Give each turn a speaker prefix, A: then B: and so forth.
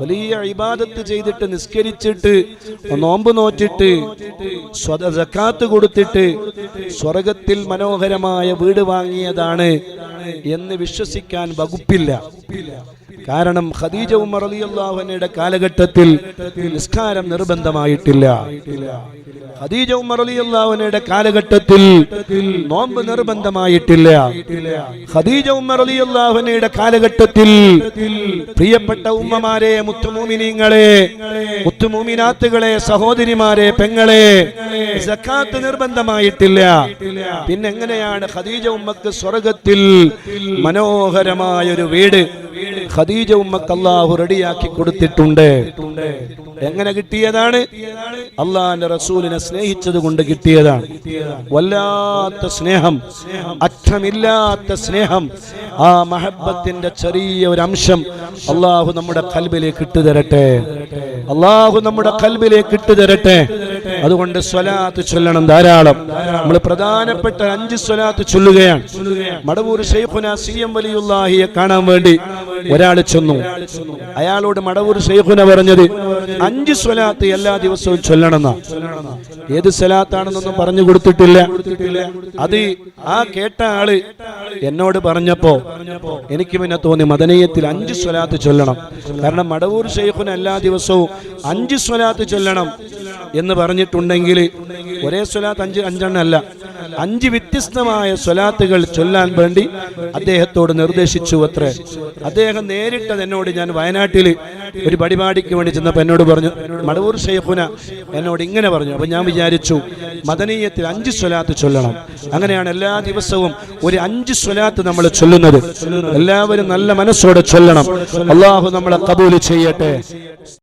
A: വലിയ ഇബാദത്ത് ചെയ്തിട്ട് നിസ്കരിച്ചിട്ട് നോമ്പ് നോറ്റിട്ട് സ്വത സക്കാത്ത് കൊടുത്തിട്ട് സ്വർഗത്തിൽ മനോഹരമായ വീട് വാങ്ങിയതാണ് എന്ന് വിശ്വസിക്കാൻ വകുപ്പില്ല. കാരണം ഖദീജ ഉമർ അലിയല്ലാഹുനയുടെ കാലഘട്ടത്തിൽ നിസ്കാരം നിർബന്ധമായിട്ടില്ല. ഖദീജ ഉമർ അലിയല്ലാഹുനയുടെ കാലഘട്ടത്തിൽ നോമ്പ് നിർബന്ധമായിട്ടില്ല. ഖദീജ ഉമർ അലിയല്ലാഹുനയുടെ കാലഘട്ടത്തിൽ പ്രിയപ്പെട്ട ഉമ്മമാരെ മുത്തുമൂമിനീങ്ങളെ മുത്തുമൂമിനാത്തുകളെ സഹോദരിമാരെ പെങ്ങളെ സക്കാത്ത് നിർബന്ധമായിട്ടില്ല. പിന്നെ എങ്ങനെയാണ് ഖദീജ ഉമ്മക്ക് സ്വർഗത്തിൽ മനോഹരമായ ഒരു വീട് ഖദീജ ഉമ്മക്ക് അള്ളാഹു റെഡിയാക്കി കൊടുത്തിട്ടുണ്ട്. എങ്ങനെ കിട്ടിയതാണ്? അള്ളാഹിന്റെ റസൂലിനെ സ്നേഹിച്ചത് കൊണ്ട് കിട്ടിയതാണ്. വല്ലാത്ത സ്നേഹം അറ്റമില്ലാത്ത സ്നേഹം ആ മഹബത്തിന്റെ ചെറിയ ഒരു അംശം അള്ളാഹു നമ്മുടെ കൽബിലേക്ക് ഇട്ടുതരട്ടെ അള്ളാഹു നമ്മുടെ കൽബിലേക്ക് ഇട്ടുതരട്ടെ അതുകൊണ്ട് സ്വലാത്ത് ചൊല്ലണം ധാരാളം. നമ്മൾ പ്രധാനപ്പെട്ട അഞ്ച് സ്വലാത്ത് ചൊല്ലുകയാണ്. മടവൂർ ഷെയ്ഖുന സി എം കാണാൻ വേണ്ടി ഒരാൾ ചെന്നു. അയാളോട് മടവൂർ ഷെയ്ഖുന പറഞ്ഞത് അഞ്ച് സ്വലാത്ത് എല്ലാ ദിവസവും ചൊല്ലണമെന്ന. ഏത് സ്വലാത്താണെന്നൊന്നും പറഞ്ഞു കൊടുത്തിട്ടില്ല. അത് ആ കേട്ട ആൾ എന്നോട് പറഞ്ഞപ്പോ എനിക്ക് പിന്നെ തോന്നി മദനീയത്തിൽ അഞ്ച് സ്വലാത്ത് ചൊല്ലണം. കാരണം മടവൂർ ഷെയ്ഖുന എല്ലാ ദിവസവും അഞ്ച് സ്വലാത്ത് ചൊല്ലണം എന്ന് പറഞ്ഞിട്ടുണ്ടെങ്കിൽ ഒരേ സ്വലാത്ത് അഞ്ച് അഞ്ചെണ്ണം അല്ല. അഞ്ച് വ്യത്യസ്തമായ സ്വലാത്തുകൾ ചൊല്ലാൻ വേണ്ടി അദ്ദേഹത്തോട് നിർദ്ദേശിച്ചു അത്രേ. അദ്ദേഹം നേരിട്ടത് എന്നോട് ഞാൻ വയനാട്ടിൽ ഒരു പരിപാടിക്ക് വേണ്ടി ചെന്നപ്പോൾ എന്നോട് പറഞ്ഞു മടവൂർ ഷെയ്ഖുന എന്നോട് ഇങ്ങനെ പറഞ്ഞു. അപ്പോൾ ഞാൻ വിചാരിച്ചു മദനീയത്തിൽ അഞ്ച് സ്വലാത്ത് ചൊല്ലണം. അങ്ങനെയാണ് എല്ലാ ദിവസവും ഒരു അഞ്ച് സ്വലാത്ത് നമ്മൾ ചൊല്ലുന്നത്. എല്ലാവരും നല്ല മനസ്സോടെ ചൊല്ലണം. അള്ളാഹു നമ്മളെ കബൂൽ ചെയ്യട്ടെ.